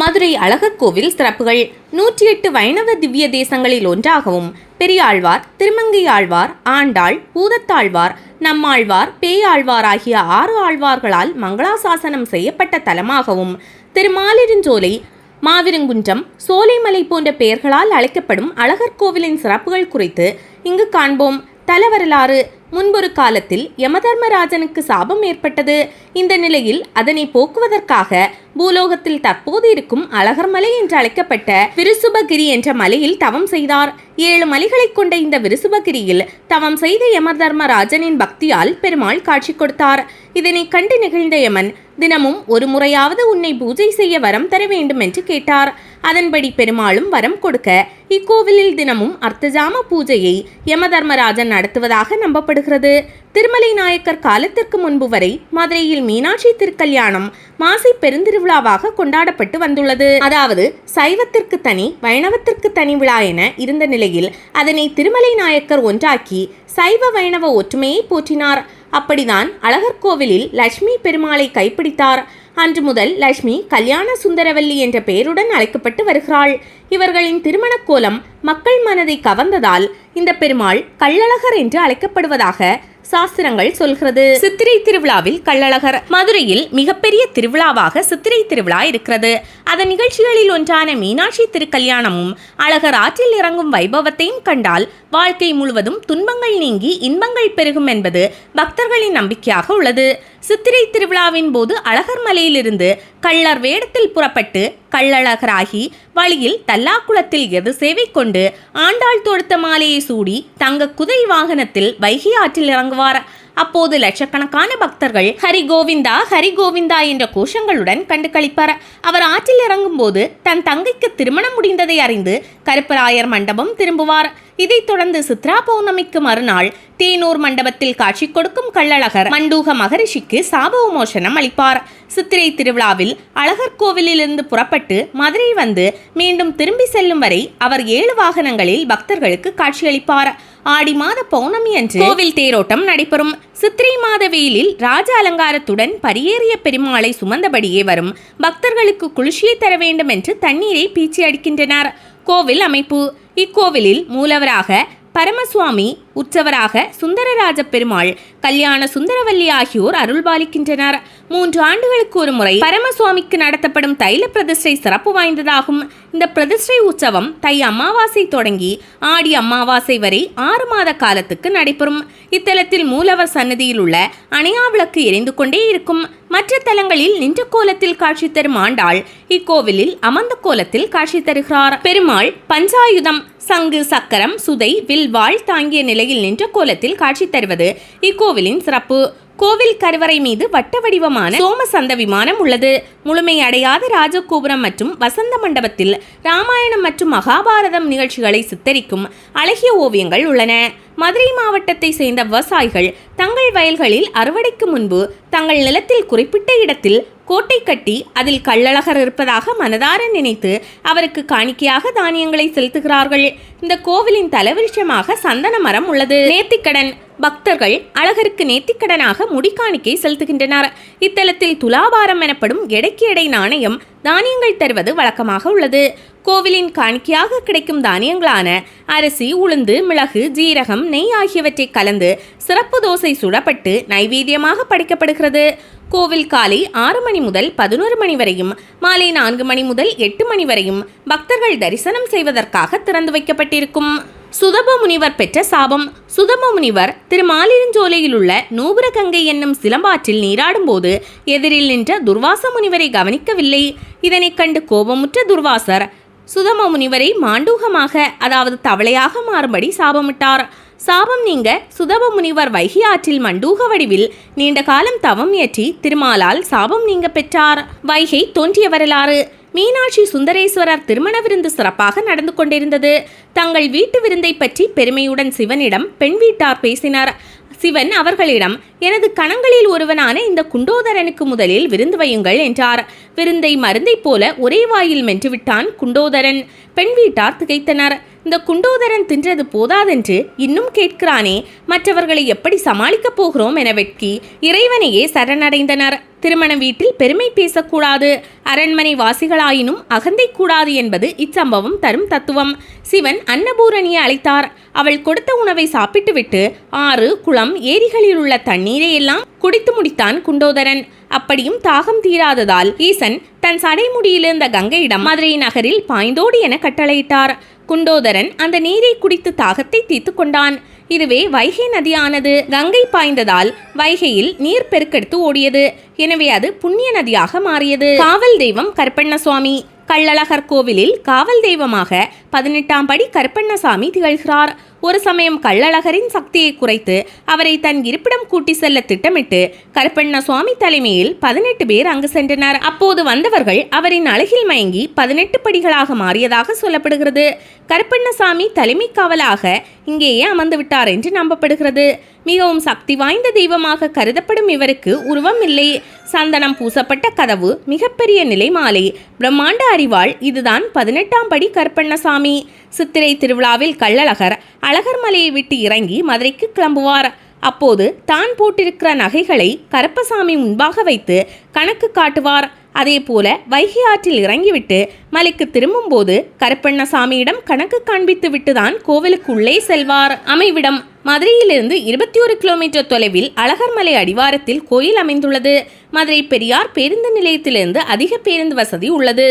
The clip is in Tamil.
மதுரை அழகர் கோவில் சிறப்புகள் நூற்றி எட்டு வைணவ திவ்ய தேசங்களில் ஒன்றாகவும் பெரியாழ்வார் திருமங்கை ஆழ்வார் ஆண்டாள் பூதத்தாழ்வார் நம்மாழ்வார் பேயாழ்வார் ஆகிய ஆறு ஆழ்வார்களால் மங்களாசாசனம் செய்யப்பட்ட தலமாகவும் திருமாலிருஞ்சோலை மாவிருங்குன்றம் சோலைமலை போன்ற பெயர்களால் அழைக்கப்படும் அழகர் கோவிலின் சிறப்புகள் குறித்து இங்கு காண்போம். தல வரலாறு முன்பொரு காலத்தில் யமதர்மராஜனுக்கு சாபம் ஏற்பட்டது. இந்த நிலையில் அதனை போக்குவதற்காக பூலோகத்தில் தற்போது இருக்கும் அழகர்மலை என்று அழைக்கப்பட்ட விருசுபகிரி என்ற மலையில் தவம் செய்தார். ஏழு மலைகளைக் கொண்ட இந்த விருசுபகிரியில் தவம் செய்த யமதர்மராஜனின் பக்தியால் பெருமாள் காட்சி கொடுத்தார். இதனை கண்டு நிகழ்ந்த யமன் தினமும் ஒரு முறையாவது உன்னை பூஜை செய்ய வரம் தர வேண்டும் என்று கேட்டார். அதன்படி பெருமாளும் வரம் கொடுக்க இக்கோவிலில் தினமும் அர்த்தஜாம பூஜையை யமதர்மராஜன் நடத்துவதாக நம்பப்படுகிறது. திருமலை நாயக்கர் காலத்திற்கு முன்பு வரை மதுரையில் மீனாட்சி திருக்கல்யாணம் மாசி பெருந்திருவிழாவாக கொண்டாடப்பட்டு வந்துள்ளது. அதாவது சைவத்திற்கு தனி வைணவத்திற்கு தனி விழா என இருந்த நிலையில் அதனை திருமலை நாயக்கர் ஒன்றாக்கி சைவ வைணவ ஒற்றுமையை போற்றினார். அப்படிதான் அழகர் கோவிலில் லட்சுமி பெருமாளை கைப்பிடித்தார். அன்று முதல் லட்சுமி கல்யாண சுந்தரவல்லி என்ற பெயருடன் அழைக்கப்பட்டு வருகிறாள். இவர்களின் திருமணக் கோலம் மக்கள் மனதை கவர்ந்ததால் இந்த பெருமாள் கள்ளழகர் என்று அழைக்கப்படுவதாக சாஸ்திரங்கள் சொல்கிறது. சித்திரை திருவிழாவில் கள்ளழகர் மதுரையில் மிகப்பெரிய திருவிழாவாக சித்திரை திருவிழா இருக்கிறது. அதன் நிகழ்ச்சிகளில் ஒன்றான மீனாட்சி திருக்கல்யாணமும் அழகர் ஆற்றில் இறங்கும் வைபவத்தையும் கண்டால் வாழ்க்கை முழுவதும் துன்பங்கள் நீங்கி இன்பங்கள் பெருகும் என்பது பக்தர்களின் நம்பிக்கையாக உள்ளது. சித்திரை திருவிழாவின் போது அழகர் மலையிலிருந்து கள்ளர் வேடத்தில் புறப்பட்டு கள்ளழகராகி வழியில் தல்லாக்குளத்தில் எது சேவை கொண்டு ஆண்டாள் தொடுத்த மாலையை சூடி தங்க குதிரை வாகனத்தில் வைகை ஆற்றில் இறங்குவார் அப்போது லட்சக்கணக்கான பக்தர்கள் ஹரி கோவிந்தா ஹரி கோவிந்தா என்ற கோஷங்களுடன் கண்டு களிப்பார் அவர் ஆற்றில் இறங்கும்போது தன் தங்கைக்கு திருமணம் முடிந்ததை அறிந்து கருப்பராயர் மண்டபம் திரும்புவார். இதைத் தொடர்ந்து சித்ரா பௌர்ணமிக்கு மறுநாள் தேனூர் மண்டபத்தில் காட்சி கொடுக்கும் கள்ளழகர் மண்டூக மகரிஷிக்கு சாப விமோசனம் அளிப்பார். சித்திரை திருவிழாவில் அழகர் கோவிலிலிருந்து புறப்பட்டு மதுரை வந்து மீண்டும் திரும்பி செல்லும் வரை அவர் ஏழு வாகனங்களில் பக்தர்களுக்கு காட்சியளிப்பார். ஆடி மாத பௌர்ணமி அன்று கோவில் தேரோட்டம் நடைபெறும். சித்திரை மாத வெயிலில் ராஜ அலங்காரத்துடன் பரியேறிய பெருமாளை சுமந்தபடியே வரும். பக்தர்களுக்கு குளிர்ச்சியை தர வேண்டும் என்று தண்ணீரை பீச்சி அடிக்கின்றனர். கோவில் அமைப்பு. இக்கோவிலில் மூலவராக பரமசுவாமி உற்சவராக சுந்தரராஜ பெருமாள் கல்யாண சுந்தரவல்லி ஆகியோர் அருள்பாலிக்கின்றனர். மூன்று ஆண்டுகளுக்கு ஒரு முறை பரமசுவாமிக்கு நடத்தப்படும் தைல பிரதிஷ்டை சிறப்பு வாய்ந்ததாகும். இந்த பிரதிஷ்டை உற்சவம் தை அமாவாசை தொடங்கி ஆடி அமாவாசை வரை ஆறு மாத காலத்துக்கு நடைபெறும். இத்தலத்தில் மூலவர் சன்னதியில் உள்ள அணையா விளக்கு எரிந்து கொண்டே இருக்கும். மற்ற தலங்களில் நின்ற கோலத்தில் காட்சி தரும் ஆண்டாள் இக்கோவிலில் அமர்ந்த கோலத்தில் காட்சி தருகிறார். பெருமாள் பஞ்சாயுதம் சங்கு சக்கரம் சுதை வில்வாள் தாங்கிய நிலையில் நின்ற கோலத்தில் காட்சி தருவது இக்கோவிலின் சிறப்பு. கோவில் கருவறை மீது வட்ட வடிவமான சோமசந்த விமானம் உள்ளது. முழுமையடையாத ராஜகோபுரம் மற்றும் வசந்த மண்டபத்தில் ராமாயணம் மற்றும் மகாபாரதம் நிகழ்ச்சிகளை சித்தரிக்கும் அழகிய ஓவியங்கள் உள்ளன. மதுரை மாவட்டத்தை சேர்ந்த விவசாயிகள் தங்கள் வயல்களில் அறுவடைக்கு முன்பு தங்கள் நிலத்தில் குறிப்பிட்ட இடத்தில் கோட்டை கட்டி அதில் கள்ளழகர் இருப்பதாக மனதார நினைத்து அவருக்கு காணிக்கையாக தானியங்களை செலுத்துகிறார்கள். இந்த கோவிலின் தலவிருஷமாக சந்தன மரம் உள்ளது. நேர்த்திக்கடன் பக்தர்கள் அழகருக்கு நேர்த்திக்கடனாக முடிக்காணிக்கை செலுத்துகின்றனர். இத்தலத்தில் துலாபாரம் எனப்படும் எடைக்கு எடை நாணயம் தானியங்கள் தருவது வழக்கமாக உள்ளது. கோவிலின் காணிக்கையாக கிடைக்கும் தானியங்களான அரிசி உளுந்து மிளகு ஜீரகம் நெய் ஆகியவற்றை கலந்து சிறப்பு தோசை சுடப்பட்டு நைவேத்தியமாக படைக்கப்படுகிறது. கோவில் காலை ஆறு மணி முதல் பதினோரு மணி வரையும் மாலை நான்கு மணி முதல் எட்டு மணி வரையும் பக்தர்கள் தரிசனம் செய்வதற்காக திறந்து வைக்கப்பட்டிருக்கும். சுதப முனிவர் பெற்ற சாபம். சுதப முனிவர் திருமாலிருஞ்சோலையில் உள்ள நூபுரகங்கை என்னும் சிலம்பாற்றில் நீராடும்போது எதிரில் நின்ற துர்வாச முனிவரை கவனிக்கவில்லை. இதனைக் கண்டு கோபமுற்ற துர்வாசர் சுதம முனிவரை மாண்டூகமாக அதாவது தவளையாக மாறும்படி சாபமிட்டார். சாபம் நீங்க சுதப முனிவர் வைகை ஆற்றில் மண்டூக வடிவில் நீண்ட காலம் தவம் இயற்றி திருமாலால் சாபம் நீங்க பெற்றார். வைகை தோன்றிய வரலாறு. மீனாட்சி சுந்தரேஸ்வரர் திருமண விருந்து சிறப்பாக நடந்து கொண்டிருந்தது. தங்கள் வீட்டு விருந்தை பற்றி பெருமையுடன் சிவனிடம் பெண் வீட்டார் பேசினார். சிவன் அவர்களிடம் எனது கணங்களில் ஒருவனான இந்த குண்டோதரனுக்கு முதலில் விருந்து வையுங்கள் என்றார். விருந்தை மருந்தை போல ஒரே வாயில் மென்றுவிட்டான் குண்டோதரன். பெண் வீட்டார் திகைத்தனர். இந்த குண்டோதரன் தின்றது போதாதென்று இன்னும் கேட்கிறானே மற்றவர்களை எப்படி சமாளிக்கப் போகிறோம் என வெட்கி இறைவனையே சரணடைந்தனர். திருமண வீட்டில் பெருமை பேசக்கூடாது. அரண்மனை வாசிகளாயினும் அகந்தை கூடாது என்பது இச்சம்பவம் தரும் தத்துவம். சிவன் அன்னபூரணியை அழைத்தார். அவள் கொடுத்த உணவை சாப்பிட்டுவிட்டு ஆறு குளம் ஏரிகளில் உள்ள தண்ணீரை எல்லாம் குடித்து முடித்தான் குண்டோதரன். அப்படியும் தாகம் தீராததால் ஈசன் தன் சடைமுடியிலிருந்த கங்கையிடம் மதுரை நகரில் பாய்ந்தோடு என கட்டளையிட்டார். குண்டோதரன் அந்த நீரை குடித்து தாகத்தை தீர்த்து கொண்டான். இதுவே வைகை நதியானது. கங்கை பாய்ந்ததால் வைகையில் நீர் பெருக்கெடுத்து ஓடியது. எனவே அது புண்ணிய நதியாக மாறியது. காவல் தெய்வம் கருப்பண்ணசுவாமி கள்ளழகர் கோவிலில் காவல் தெய்வமாக பதினெட்டாம் படி கருப்பண்ணசாமி திகழ்கிறார். ஒரு சமயம் கள்ளழகரின் சக்தியை குறைத்து அவரை தன் இருப்பிடம் கூட்டி செல்ல திட்டமிட்டு கருப்பண்ண சுவாமி தலைமையில் பதினெட்டு பேர் அங்கு சென்றனர். அப்போது வந்தவர்கள் அவரின் அழகில் மயங்கி பதினெட்டு படிகளாக மாறியதாக சொல்லப்படுகிறது. கருப்பண்ணசாமி தலைமை காவலாக இங்கேயே அமர்ந்து விட்டார் என்று நம்பப்படுகிறது. மிகவும் சக்தி வாய்ந்த தெய்வமாக கருதப்படும் இவருக்கு உருவம் இல்லை. சந்தனம் பூசப்பட்ட கதவு மிகப்பெரிய நிலைமாலை. பிரம்மாண்ட அறிவாள் இதுதான் பதினெட்டாம் படி கருப்பண்ணசாமி சித்திரை திருவிழாவில் கள்ளழகர் அழகர் மலையை விட்டு இறங்கி மதுரைக்கு கிளம்புவார். அப்போது தான் போட்டிருக்கிற நகைகளை கருப்பசாமி முன்பாக வைத்து கணக்கு காட்டுவார். அதே போல வைகை ஆற்றில் இறங்கிவிட்டு மலைக்கு திரும்பும்போது கருப்பண்ணசாமியிடம் கணக்கு காண்பித்து விட்டுதான் கோவிலுக்கு உள்ளே செல்வார். அமைவிடம் மதுரையிலிருந்து இருபத்தி ஒரு கிலோமீட்டர் தொலைவில் அழகர்மலை அடிவாரத்தில் கோயில் அமைந்துள்ளது. மதுரை பெரியார் பேருந்து நிலையத்திலிருந்து அதிக பேருந்து வசதி உள்ளது.